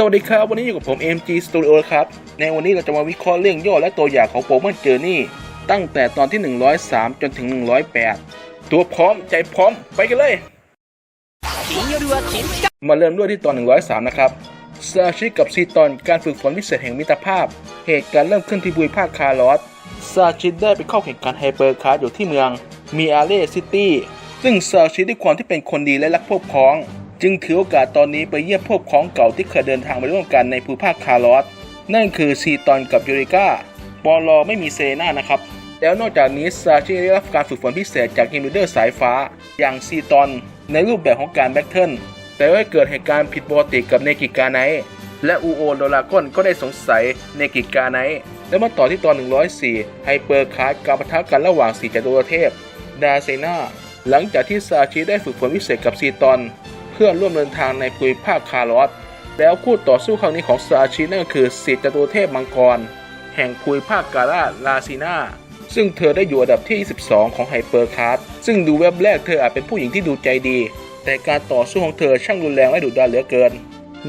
สวัสดีครับ วันนี้อยู่กับผม MG Studio ครับ ในวันนี้เราจะมาวิเคราะห์เรื่องย่อและตัวอย่างของโปเกมอนเจอร์นี่ ตั้งแต่ตอนที่ 103 จนถึง 108 ตัวพร้อมใจพร้อมไปกันเลย มาเริ่มด้วยที่ตอน 103 นะครับซาชิกับซีตอนการฝึกฝนพิเศษแห่งมิตรภาพ เหตุการณ์เริ่มขึ้นที่บุยภาคคาร์ลอสซาชิได้ไปเข้าแข่งขันไฮเปอร์คาร์อยู่ที่เมืองมิอาเรซิตี้ซึ่งซาชิด้วยความที่เป็นคนดีและรักพวกพ้อง จึงถือโอกาสตอนนี้ไปเยี่ยมพวกพ้องเก่าที่เคยเดินทางมาร่วมกันในภูมิภาคคาร์ลอสนั่นคือซีตอนกับยูริก้าปอลลอไม่มีเซน่านะครับ แล้วนอกจากนี้ซาชิได้รับการฝึกฝนพิเศษจากฮิมเดอร์สายฟ้า อย่างซีตอน ในรูปแบบของการแบ็กเทิลแต่ว่าเกิดเหตุการณ์ผิดปกติกับเนกิกาไนและอูโอโดรากอนก็ได้สงสัยเนกิกาไนแล้วมาต่อที่ตอน 104 ไฮเปอร์คาร์ดการปะทะกันระหว่างสีจตุรเทพ ดาเซนาหลังจากที่ซาชิได้ฝึกฝนพิเศษกับซีตอน พื่อร่วมเดินทางในภูมิภาคคาร์ลอสแล้วคู่ต่อสู้ครั้งนี้ของซาชินั่นก็คือสีจตุเทพมังกร แห่งภูมิภาคกาลาลาซินาซึ่งเธอได้อยู่อันดับที่ 22 ของไฮเปอร์คาร์ดซึ่งดูเว็บแรกเธออาจเป็นผู้หญิงที่ดูใจดี แต่การต่อสู้ของเธอช่างรุนแรงและดุดันเหลือเกิน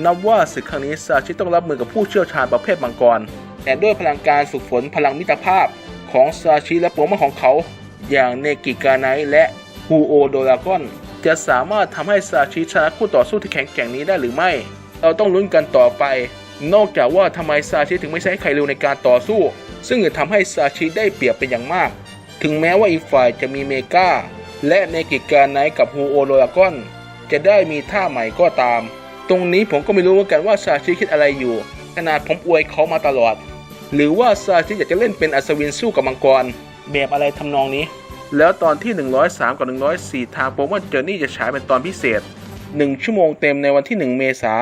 นับว่าศึกครั้งนี้ซาชิต้องรับมือกับผู้เชี่ยวชาญประเภทมังกร แต่ด้วยพลังการฝึกฝนพลังมิตรภาพของซาชิและโปรโมของเขา อย่างเนกิกาไนและฮูโอโดรากอน จะสามารถทำให้ซาชิชนะคู่ต่อสู้ที่แข็งแกร่งนี้ได้หรือไม่ เราต้องลุ้นกันต่อไป นอกจากว่าทำไมซาชิถึงไม่ใช้ไคริวในการต่อสู้ ซึ่งจะทำให้ซาชิได้เปรียบเป็นอย่างมาก ถึงแม้ว่าอีกฝ่ายจะมีเมกาและเนกิจการไนกับฮูโอโดรากอน จะได้มีท่าใหม่ก็ตาม ตรงนี้ผมก็ไม่รู้เหมือนกันว่าซาชิคิดอะไรอยู่ ขนาดผมอวยเขามาตลอด หรือว่าซาชิอยากจะเล่นเป็นอัศวินสู้กับมังกร แบบอะไรทำนองนี้ แล้วตอนที่ 103 กับ 104 ทางโปรโมทเจอร์นี่จะฉายเป็นตอนพิเศษ 1 ชั่วโมงเต็มในวันที่ 1 เมษา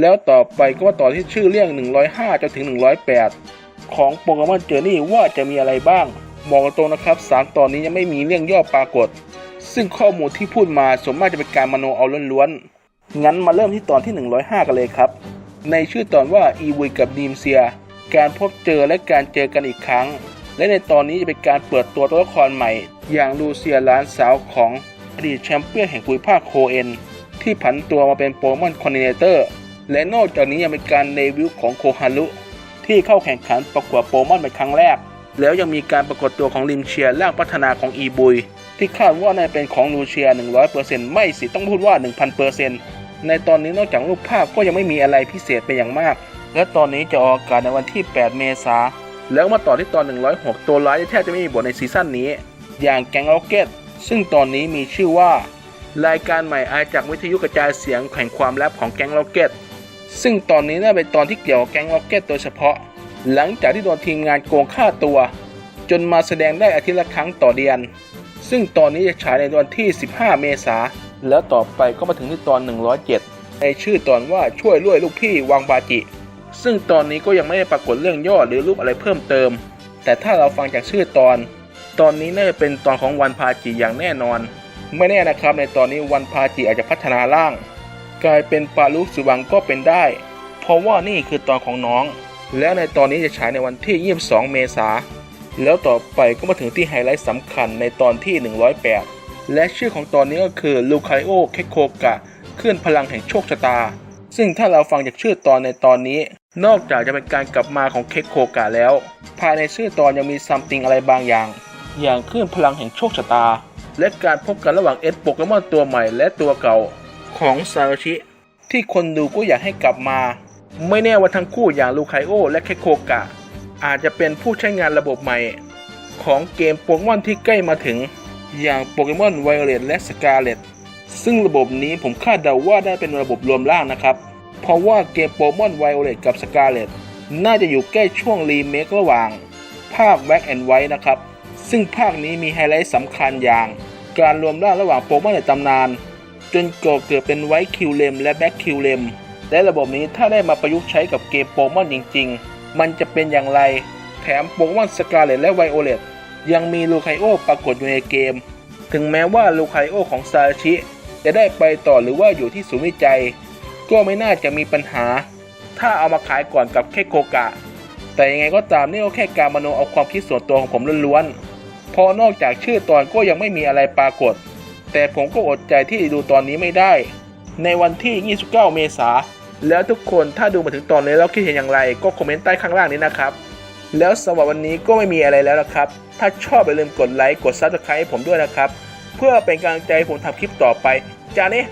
แล้วต่อไปก็ว่าต่อที่ชื่อเรื่อง 105 จนถึง 108 ของโปรโมเจอร์นี่ว่าจะมีอะไรบ้างบอกตรงนะครับ 3 ตอนนี้ยังไม่มีเรื่องย่อปรากฏ ซึ่งข้อมูลที่พูดมาส่วนมากจะเป็นการมโนเอาล้วนๆ งั้นมาเริ่มที่ตอนที่ 105 กันเลยครับ ในชื่อตอนว่าอีวุยกับดีมเซีย การพบเจอและการเจอกันอีกครั้ง และในตอนนี้จะเป็นการเปิดตัวตัวละครใหม่ อย่างลูเซียหลานสาวของอดีตแชมเปี้ยนแห่งภูมิภาคโคเอน ที่ผันตัวมาเป็นโปรโมอนคอนเนเตอร์ และนอกจากนี้ยังเป็นการเดบิวต์ของโคฮารุที่เข้าแข่งขันประกวดโปรโมอนเป็นครั้งแรก แล้วยังมีการปรากฏตัวของลิมเชียร่างพัฒนาของอีบุย ที่คาดว่าน่าจะเป็นของลูเชีย 100%ไม่สิต้องพูดว่า 1,000%ในตอนนี้นอกจากรูปภาพก็ยังไม่มีอะไรพิเศษไปอย่างมาก และตอนนี้จะออกอากาศในวันที่ 8 เมษายน แล้วมาต่อที่ตอน 106 ตัวร้ายแทบจะไม่มีบทในซีซั่นนี้ อย่างแกงล็อกเก็ตซึ่งตอนนี้มีชื่อว่า รายการใหม่อาจากวิทยุกระจายเสียงแข่งความลับของแกงล็อกเก็ตซึ่งตอนนี้น่าเป็นตอนที่เกี่ยวกับแกงล็อกเก็ตโดยเฉพาะ หลังจากที่โดนทีมงานโกงฆ่าตัว จนมาแสดงได้อาทิตย์ละครั้งต่อเดือน ซึ่งตอนนี้จะฉายในวันที่ 15 เมษาแล้วต่อไปก็มาถึงที่ตอน 107 ในชื่อตอนว่าช่วยรวยลูกพี่วังบาจิ ซึ่งตอนนี้ก็ยังไม่ได้ปรากฏเรื่องย่อหรือรูปอะไรเพิ่มเติม แต่ถ้าเราฟังจากชื่อตอน ตอนนี้น่าจะเป็นตอนของวันพาจิอย่างแน่นอน ไม่แน่นะครับในตอนนี้วันพาจิอาจจะพัฒนาร่าง กลายเป็นปาลุกสุวังก็เป็นได้ เพราะว่านี่คือตอนของน้อง แล้วในตอนนี้จะฉายในวันที่ 22 เมษาแล้วต่อไปก็มาถึงที่ไฮไลท์สำคัญในตอนที่ 108 และชื่อของตอนนี้ก็คือลูคาโอเคโคกะคลื่นพลังแห่งโชคชะตา ซึ่งถ้าเราฟังจากชื่อตอนในตอนนี้ นอกจากจะเป็นการกลับมาของเคโคกะแล้ว ภายในชื่อตอนยังมีซัมติงอะไรบางอย่าง อย่างคลื่นพลังแห่งโชคชะตา และการพบกันระหว่างเอสโปเกมอนตัวใหม่และตัวเก่าของซาโรชิ ที่คนดูก็อยากให้กลับมา ไม่แน่ว่าทั้งคู่อย่างลูคาโอ และเคโคกะ อาจจะเป็นผู้ใช้งานระบบใหม่ ของเกมโปเกมอนที่ใกล้มาถึง อย่างโปเกมอนไวโอเลตและสกาเลตซึ่งระบบนี้ผมคาดเดาว่าได้เป็นระบบรวมร่างนะครับ เพราะว่าเกมโปเกมอนไวโอเลตกับสกาเลตน่าจะอยู่ใกล้ช่วงรีเมคระหว่าง ภาคแบ็กแอนด์ไวท์นะครับ ซึ่งภาคนี้มีไฮไลท์สำคัญอย่าง การรวมร่างระหว่างโปเกมอนในตำนาน จนก่อเกิดเป็นไวท์คิวเลมและแบ็กคิวเลมและระบบนี้ถ้าได้มาประยุกต์ใช้กับเกมโปเกมอนจริง ๆ มันจะเป็นอย่างไร แถมโปเกมอนสกาเลตและไวโอเลตยังมีลูคาโอปรากฏอยู่ในเกม ถึงแม้ว่าลูคาโอของซาชิ จะได้ไปต่อหรือว่าอยู่ที่ศูนย์วิจัย ก็ไม่น่าจะมีปัญหา ถ้าเอามาขายก่อนกับแค่โคกะ แต่ยังไงก็ตามนี่ก็แค่การมโนเอาความคิดส่วนตัวของผมล้วนๆเพราะนอกจากชื่อตอนก็ยังไม่มีอะไรปรากฏ แต่ผมก็อดใจที่ดูตอนนี้ไม่ได้ ในวันที่ 29 เมษาแล้วทุกคนถ้าดูมาถึงตอนนี้แล้วคิดเห็นอย่างไร ก็คอมเมนต์ใต้ข้างล่างนี้นะครับ แล้วสำหรับวันนี้ก็ไม่มีอะไรแล้วนะครับ ถ้าชอบอย่าลืมกดไลค์กดซับสไครต์ให้ผมด้วยนะครับ เพื่อเป็นกำลังใจผมทำคลิปต่อไปจานี้